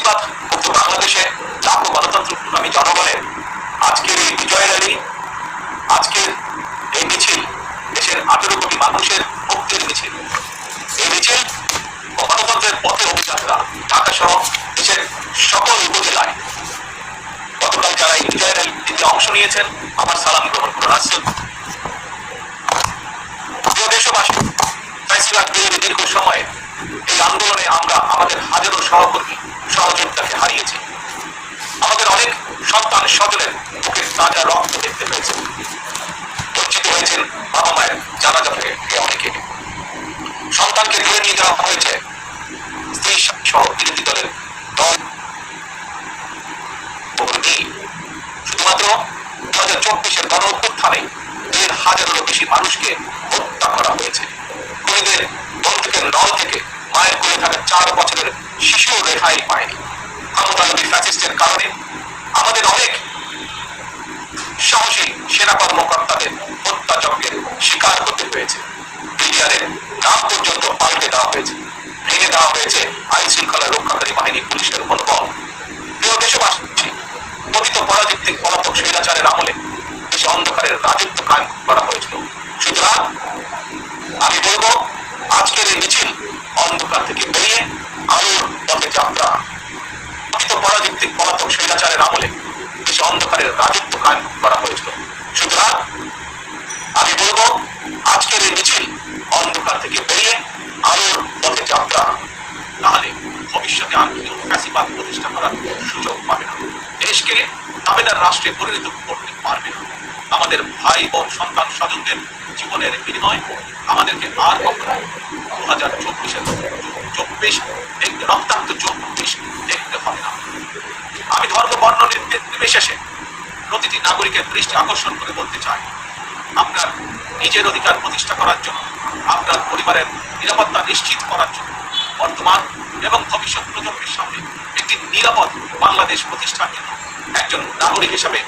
ফ্যাসিবাদ বাংলাদেশে লাখো গণতন্ত্র আমি জনগণের, আজকের এই বিজয় র্যালি, আজকের এই মিছিল দেশের আঠেরো কোটি মানুষের মুক্তির মিছিল। এই মিছিল গণতন্ত্রের পথে অভিযাত্রা, ঢাকা সহ দেশের সকল উপজেলায়। গতকাল যারা এই বিজয় র্যালিতে অংশ নিয়েছেন, আমার সালাম গ্রহণ করুন। আসছেন প্রিয় দেশবাসী দীর্ঘ সময়ে এই আন্দোলনে আমরা আমাদের হাজারো সহকর্মী হারিয়েছি আমাদের অনেক সন্তান সজলের বুকের তাজা রক্ত দেখতে পেয়েছে। বঞ্চিত হয়েছেন বাবা মায়ের জানাজা থেকে অনেকে। সন্তানকে ধরে নিয়ে যাওয়া হয়েছে। স্ত্রী সহ বিরোধী দলের দল শুধুমাত্র দু হাজার চব্বিশের গণ অভ্যুত্থানে দেড় হাজারেরও বেশি মানুষকে হত্যা করা হয়েছে। খুনিদের বন্দুকের নল থেকে মায়ের কোলে থাকা চার বছরের শিশু রেহাই পায়নি। ক্ষমতালোভী ফ্যাসিস্টের কারণে আমাদের অনেক সাহসী সেনা কর্মকর্তাদের হত্যাযজ্ঞের শিকার হতে হয়েছে। বিডিআরের নাম পর্যন্ত পাল্টে দেওয়া হয়েছে। ভেঙে দেওয়া হয়েছে আইন শৃঙ্খলা রক্ষাকারী বাহিনী, পুলিশের মনোবল। প্রিয় দেশবাসী পতিত পরাজিত্তিক পলাতক স্বৈরাচারের আমলে দেশে অন্ধকারের রাজত্ব কায়েম করা হয়েছিল। সুতরাং আমি বলব আজকের এই মিছিল অন্ধকার থেকে বেরিয়ে আলোর পথে যাত্রা পতিত পলাতক স্বৈরাচারের আমলে দেশে অন্ধকারের রাজত্ব কায়েম করা হয়েছিল। সুতরাং আমি বলব, আজকের এই মিছিল অন্ধকার থেকে বেরিয়ে আলোর পথে যাত্রা। নাহলে ভবিষ্যতে আর ফ্যাসিবাদ প্রতিষ্ঠা করার সুযোগ পাবে না। দেশকে দাবেদার রাষ্ট্রে পরিণত করতে পারবে না। আমাদের ভাই বোন সন্তান স্বজনদের জীবনের বিনিময় আমাদেরকে আর কখনো দু হাজার চব্বিশের চব্বিশ রক্তাক্ত চব্বিশ দেখতে হবে না আমি ধর্ম বর্ণ নির্বিশেষে প্রতিটি নাগরিকের দৃষ্টি আকর্ষণ করে বলতে চাই, আপনার নিজের অধিকার প্রতিষ্ঠা করার জন্য, আপনার পরিবারের নিরাপত্তা নিশ্চিত করার জন্য, বর্তমান এবং ভবিষ্যৎ প্রজন্মের সামনে একটি নিরাপদ বাংলাদেশ প্রতিষ্ঠার জন্য একজন নাগরিক হিসাবে